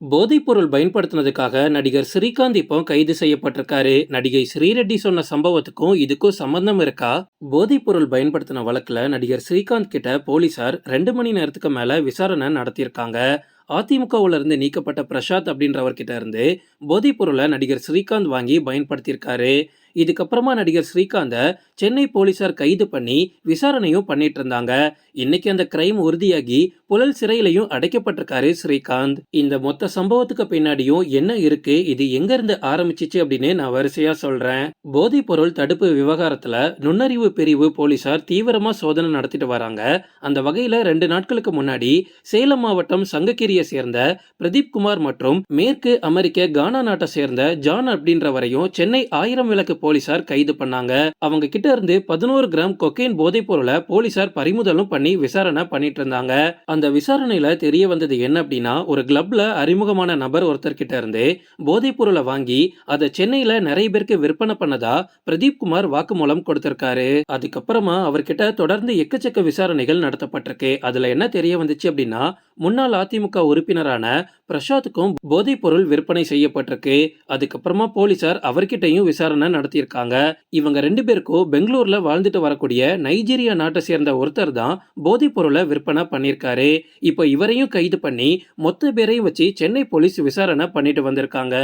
போதைப்பொருள் பயன்படுத்தினதுக்காக நடிகர் ஸ்ரீகாந்த் இப்போ கைது செய்யப்பட்டிருக்காரு. நடிகை ஸ்ரீரெட்டி சொன்ன சம்பவத்துக்கும் இதுக்கும் சம்பந்தம் இருக்கா? போதைப்பொருள் பயன்படுத்தின வழக்குல நடிகர் ஸ்ரீகாந்த் கிட்ட போலீசார் ரெண்டு மணி நேரத்துக்கு மேல விசாரணை நடத்தியிருக்காங்க. அதிமுகவுல இருந்து நீக்கப்பட்ட பிரசாத் அப்படின்றவர்கிட்ட இருந்து போதைப் பொருளை நடிகர் ஸ்ரீகாந்த் வாங்கி பயன்படுத்தியிருக்காரு. இதுக்கப்புறமா நடிகர் ஸ்ரீகாந்த சென்னை போலீசார் கைது பண்ணி விசாரணையும் பண்ணிட்டு இருந்தாங்க. இன்னைக்கு அந்த கிரைம் உறுதியாகி புழல் சிறையிலையும் அடைக்கப்பட்டிருக்காரு ஸ்ரீகாந்த். இந்த மொத்த சம்பவத்துக்கு பின்னாடியும் என்ன இருக்கு இது எங்க இருந்து ஆரம்பிச்சிச்சு அப்படின்னு நான் வரிசையா சொல்றேன். போதைப் பொருள் தடுப்பு விவகாரத்துல நுண்ணறிவு பிரிவு போலீசார் தீவிரமா சோதனை நடத்திட்டு வராங்க. அந்த வகையில ரெண்டு நாட்களுக்கு முன்னாடி சேலம் மாவட்டம் சங்ககிரியை சேர்ந்த பிரதீப் குமார் மற்றும் மேற்கு அமெரிக்க கானா நாட்டை சேர்ந்த ஜான் அப்படின்றவரையும் சென்னை ஆயிரம் விளக்கு போலீசார் கைது பண்ணாங்க. அவங்க கிட்ட இருந்து பதினோரு கிராம் கொக்கைன் போதைப் பொருளை போலீசார் பறிமுதலும் பண்ணி விசாரணை பண்ணிட்டு இருந்தாங்க. அந்த விசாரணையில தெரிய வந்தது என்ன அப்படின்னா ஒரு கிளப்ல அறிமுகமான நபர் ஒருத்தர் கிட்ட இருந்து போதைப் பொருளை வாங்கி அதை சென்னையில நிறைய பேருக்கு விற்பனை பண்ணதா பிரதீப் குமார் வாக்குமூலம் கொடுத்திருக்காரு. அதுக்கப்புறமா அவர்கிட்ட தொடர்ந்து எக்கச்சக்க விசாரணைகள் நடத்தப்பட்டிருக்கு. அதுல என்ன தெரிய வந்துச்சு அப்படின்னா முன்னாள் அதிமுக உறுப்பினரான பிரசாத்துக்கும் போதைப் பொருள் விற்பனை செய்யப்பட்டிருக்கு. அதுக்கப்புறமா போலீசார் அவர்கிட்டயும் விசாரணை நடத்தியிருக்காங்க. இவங்க ரெண்டு பேருக்கும் பெங்களூர்ல வாழ்ந்துட்டு வரக்கூடிய நைஜீரியா நாட்டை சேர்ந்த ஒருத்தர் தான் போதைப் பொருளை விற்பனை பண்ணியிருக்காரு. இப்போ இவரையும் கைது பண்ணி மொத்த பேரையும் வச்சு சென்னை போலீஸ் விசாரணை பண்ணிட்டு வந்திருக்காங்க.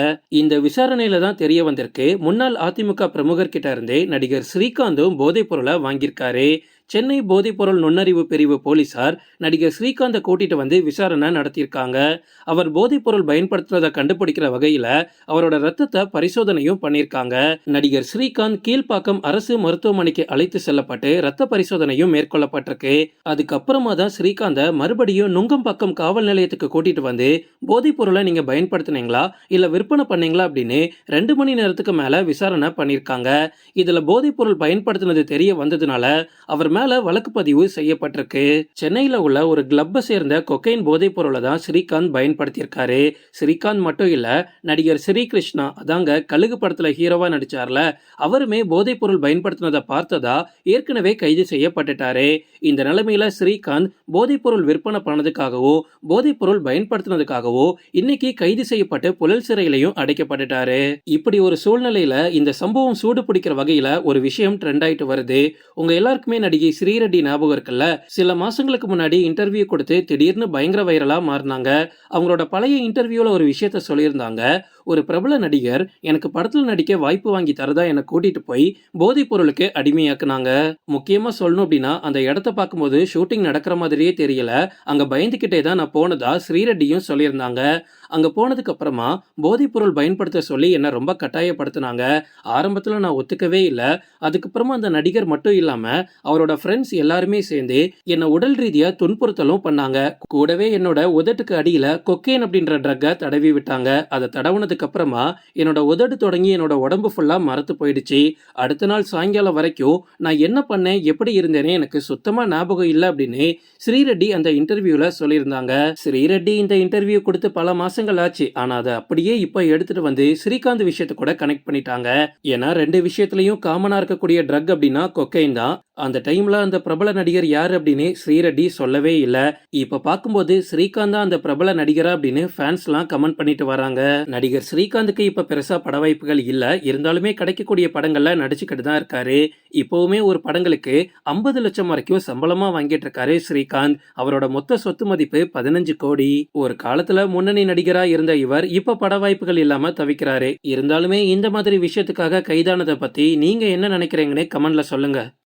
இந்த விசாரணையில தான் தெரிய வந்திருக்கு முன்னாள் அதிமுக பிரமுகர் கிட்ட இருந்தே நடிகர் ஸ்ரீகாந்தும் போதைப் பொருளை வாங்கியிருக்காரு. சென்னை போதைப்பொருள் நுண்ணறிவு பிரிவு போலீசார் நடிகர் ஸ்ரீகாந்தை கூட்டிட்டு வந்து விசாரணை நடத்தியிருக்காங்க. அவர் போதைப்பொருள் பயன்படுத்துறதை கண்டுபிடிக்கிற வகையில அவரோட ரத்தத்தை பரிசோதனையும் பண்ணியிருக்காங்க. நடிகர் ஸ்ரீகாந்த் கீழ்ப்பாக்கம் அரசு மருத்துவமனைக்கு அழைத்து செல்லப்பட்டு ரத்த பரிசோதனையும் மேற்கொள்ளப்பட்டிருக்கு. அதுக்கப்புறமா தான் ஸ்ரீகாந்த மறுபடியும் நுங்கம்பாக்கம் காவல் நிலையத்துக்கு கூட்டிட்டு வந்து போதைப்பொருளை நீங்க பயன்படுத்தினீங்களா? இல்ல விற்பனை பண்ணீங்களா? அப்படின்னு ரெண்டு மணி நேரத்துக்கு மேல விசாரணை பண்ணியிருக்காங்க. இதுல போதைப்பொருள் பயன்படுத்தினது தெரிய வந்ததுனால அவர் மேல வழக்கு பதிவு செய்யப்பட்டிருக்கு. சென்னையில உள்ள ஒரு கிளப்பை சேர்ந்த கொக்கைன் போதைப் பொருளை தான் ஸ்ரீகாந்த் பயன்படுத்தியிருக்காரு. ஸ்ரீகாந்த் மட்டும் இல்ல நடிகர் ஸ்ரீகிருஷ்ணா அதாங்க கழுகு படத்துல ஹீரோவா நடிச்சார்ல. அவருமே போதைப் பொருள் பயன்படுத்தினதை பார்த்ததா ஏற்கனவே கைது செய்யப்பட்டுட்டாரு. இந்த நிலைமையில ஸ்ரீகாந்த் போதைப் பொருள் விற்பனை பண்ணதுக்காகவோ போதைப் பொருள் பயன்படுத்தினதுக்காகவோ இன்னைக்கு கைது செய்யப்பட்டு புழல் சிறையிலையும் அடைக்கப்பட்டுட்டாரு. இப்படி ஒரு சூழ்நிலையில இந்த சம்பவம் சூடு பிடிக்கிற வகையில ஒரு விஷயம் ட்ரெண்ட் ஆயிட்டு வருது. உங்க எல்லாருக்குமே நடிகை ஸ்ரீரெட்டி ஞாபகம் இருக்குல்ல? சில மாசங்களுக்கு முன்னாடி இன்டர்வியூ கொடுத்து திடீர்னு பயங்கர வைரலா மாறினாங்க. அவங்களோட பழைய இன்டர்வியூல ஒரு விஷயத்த சொல்லியிருந்தாங்க. ஒரு பிரபல நடிகர் எனக்கு படத்துல நடிக்க வாய்ப்பு வாங்கி தரதா என்னை கூட்டிட்டு போய் போதைப் பொருளுக்கு அடிமையாக்குனாங்க. முக்கியமா சொல்லணும் அப்படின்னா அந்த இடத்த பார்க்கும்போது ஷூட்டிங் நடக்கிற மாதிரியே தெரியல. அங்க பயந்துகிட்டே தான் நான் போனதா ஸ்ரீரெட்டியும் சொல்லியிருந்தாங்க. அங்க போனதுக்கு அப்புறமா போதைப் பொருள் பயன்படுத்த சொல்லி என்ன ரொம்ப கட்டாயப்படுத்தினாங்க. ஆரம்பத்துல நான் ஒத்துக்கவே இல்லை. அதுக்கப்புறமா அந்த நடிகர் மட்டும் இல்லாம அவரோட ஃப்ரெண்ட்ஸ் எல்லாருமே சேர்ந்து என்னை உடல் ரீதியா துன்புறுத்தலும் பண்ணாங்க. கூடவே என்னோட உதட்டுக்கு அடியில கொக்கேன் அப்படின்ற ட்ரக்கை தடவி விட்டாங்க. அதை தடவுனதுக்கு அப்புறமா என்னோட உதடு தொடங்கி என்னோட உடம்பு ஃபுல்லா மரத்து போயிடுச்சு. அடுத்த நாள் சாயங்காலம் வரைக்கும் நான் என்ன பண்ணேன் எப்படி இருந்தேனே எனக்கு சுத்தமா ஞாபகம் இல்லை அப்படின்னு ஸ்ரீரெட்டி அந்த இன்டர்வியூல சொல்லியிருந்தாங்க. ஸ்ரீரெட்டி இந்த இன்டர்வியூ கொடுத்து பல மாசங்கள் ஆச்சு. ஆனா அதை அப்படியே இப்போ எடுத்துட்டு வந்து ஸ்ரீகாந்த் விஷயத்தை கூட கனெக்ட் பண்ணிட்டாங்க. ஏன்னா ரெண்டு விஷயத்துலயும் காமனா இருக்கக்கூடிய ட்ரக் அப்படின்னா கொக்கைன் தான். அந்த டைம்ல அந்த பிரபல நடிகர் யார் அப்படின்னு ஸ்ரீரெட்டி சொல்லவே இல்லை. இப்ப பார்க்கும்போது ஸ்ரீகாந்த் தான் அந்த பிரபல நடிகரா அப்படின்னு ஃபேன்ஸ்லாம் கமெண்ட் பண்ணிட்டு வராங்க. நடிகர் ஸ்ரீகாந்துக்கு இப்ப பெருசா பட வாய்ப்புகள் இல்ல. இருந்தாலுமே கிடைக்கக்கூடிய படங்கள்ல நடிச்சுக்கிட்டு தான் இருக்காரு. இப்பவுமே ஒரு படங்களுக்கு ஐம்பது லட்சம் வரைக்கும் சம்பளமா வாங்கிட்டு இருக்காரு ஸ்ரீகாந்த். அவரோட மொத்த சொத்து மதிப்பு பதினஞ்சு கோடி. ஒரு காலத்துல முன்னணி நடிகரா இருந்த இவர் இப்ப பட வாய்ப்புகள் இல்லாம தவிக்கிறாரு. இருந்தாலுமே இந்த மாதிரி விஷயத்துக்காக கைதானதை பத்தி நீங்க என்ன நினைக்கிறீங்கன்னு கமெண்ட்ல சொல்லுங்க.